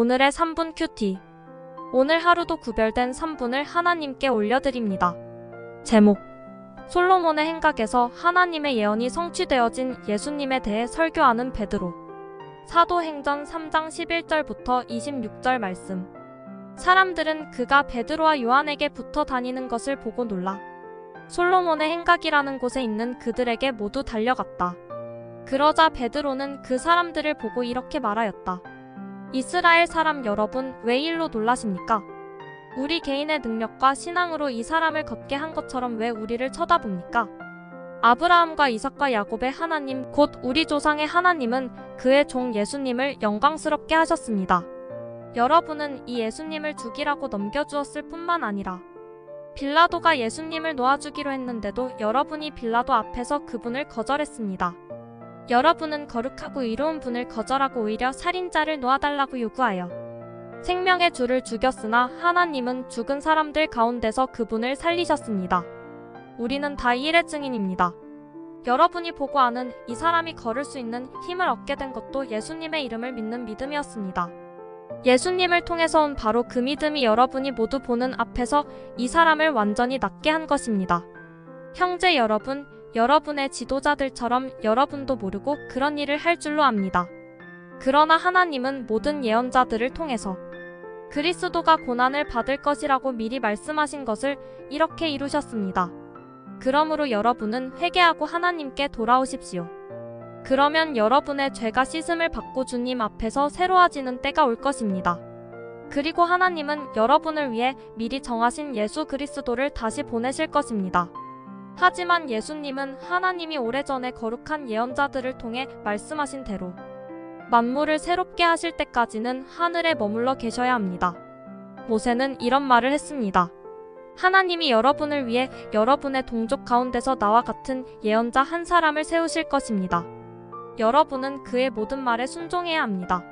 오늘의 3분 큐티. 오늘 하루도 구별된 3분을 하나님께 올려드립니다. 제목. 솔로몬의 행각에서 하나님의 예언이 성취되어진 예수님에 대해 설교하는 베드로. 사도행전 3장 11절부터 26절 말씀. 사람들은 그가 베드로와 요한에게 붙어 다니는 것을 보고 놀라. 솔로몬의 행각이라는 곳에 있는 그들에게 모두 달려갔다. 그러자 베드로는 그 사람들을 보고 이렇게 말하였다. 이스라엘 사람 여러분, 왜 일로 놀라십니까? 우리 개인의 능력과 신앙으로 이 사람을 걷게 한 것처럼 왜 우리를 쳐다봅니까? 아브라함과 이삭과 야곱의 하나님, 곧 우리 조상의 하나님은 그의 종 예수님을 영광스럽게 하셨습니다. 여러분은 이 예수님을 죽이라고 넘겨주었을 뿐만 아니라 빌라도가 예수님을 놓아주기로 했는데도 여러분이 빌라도 앞에서 그분을 거절했습니다. 여러분은 거룩하고 의로운 분을 거절하고 오히려 살인자를 놓아달라고 요구하여 생명의 주를 죽였으나 하나님은 죽은 사람들 가운데서 그분을 살리셨습니다. 우리는 다 일의 증인입니다. 여러분이 보고 아는 이 사람이 걸을 수 있는 힘을 얻게 된 것도 예수님의 이름을 믿는 믿음이었습니다. 예수님을 통해서 온 바로 그 믿음이 여러분이 모두 보는 앞에서 이 사람을 완전히 낫게 한 것입니다. 형제 여러분, 여러분의 지도자들처럼 여러분도 모르고 그런 일을 할 줄로 압니다. 그러나 하나님은 모든 예언자들을 통해서 그리스도가 고난을 받을 것이라고 미리 말씀하신 것을 이렇게 이루셨습니다. 그러므로 여러분은 회개하고 하나님께 돌아오십시오. 그러면 여러분의 죄가 씻음을 받고 주님 앞에서 새로워지는 때가 올 것입니다. 그리고 하나님은 여러분을 위해 미리 정하신 예수 그리스도를 다시 보내실 것입니다. 하지만 예수님은 하나님이 오래전에 거룩한 예언자들을 통해 말씀하신 대로 만물을 새롭게 하실 때까지는 하늘에 머물러 계셔야 합니다. 모세는 이런 말을 했습니다. 하나님이 여러분을 위해 여러분의 동족 가운데서 나와 같은 예언자 한 사람을 세우실 것입니다. 여러분은 그의 모든 말에 순종해야 합니다.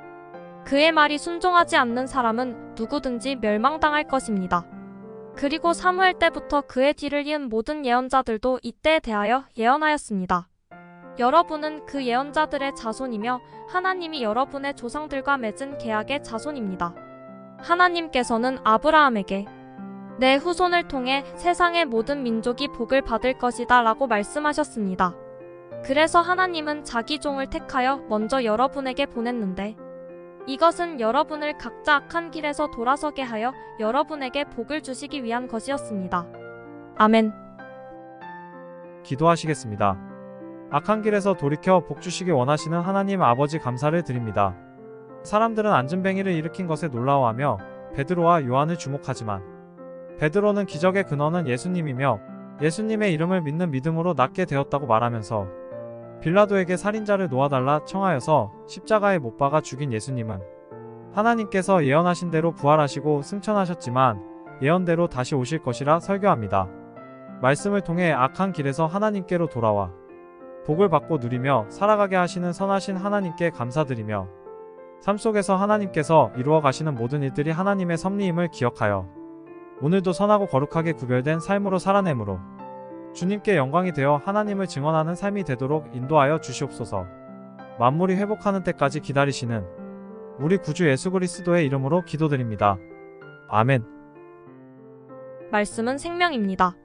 그의 말이 순종하지 않는 사람은 누구든지 멸망당할 것입니다. 그리고 사무엘 때부터 그의 뒤를 이은 모든 예언자들도 이때에 대하여 예언하였습니다. 여러분은 그 예언자들의 자손이며 하나님이 여러분의 조상들과 맺은 계약의 자손입니다. 하나님께서는 아브라함에게 내 후손을 통해 세상의 모든 민족이 복을 받을 것이다 라고 말씀하셨습니다. 그래서 하나님은 자기 종을 택하여 먼저 여러분에게 보냈는데 이것은 여러분을 각자 악한 길에서 돌아서게 하여 여러분에게 복을 주시기 위한 것이었습니다. 아멘. 기도하시겠습니다. 악한 길에서 돌이켜 복 주시기 원하시는 하나님 아버지 감사를 드립니다. 사람들은 안전뱅이를 일으킨 것에 놀라워하며 베드로와 요한을 주목하지만 베드로는 기적의 근원은 예수님이며 예수님의 이름을 믿는 믿음으로 낫게 되었다고 말하면서 빌라도에게 살인자를 놓아달라 청하여서 십자가에 못 박아 죽인 예수님은 하나님께서 예언하신 대로 부활하시고 승천하셨지만 예언대로 다시 오실 것이라 설교합니다. 말씀을 통해 악한 길에서 하나님께로 돌아와 복을 받고 누리며 살아가게 하시는 선하신 하나님께 감사드리며 삶 속에서 하나님께서 이루어 가시는 모든 일들이 하나님의 섭리임을 기억하여 오늘도 선하고 거룩하게 구별된 삶으로 살아내므로 주님께 영광이 되어 하나님을 증언하는 삶이 되도록 인도하여 주시옵소서. 만물이 회복하는 때까지 기다리시는 우리 구주 예수 그리스도의 이름으로 기도드립니다. 아멘. 말씀은 생명입니다.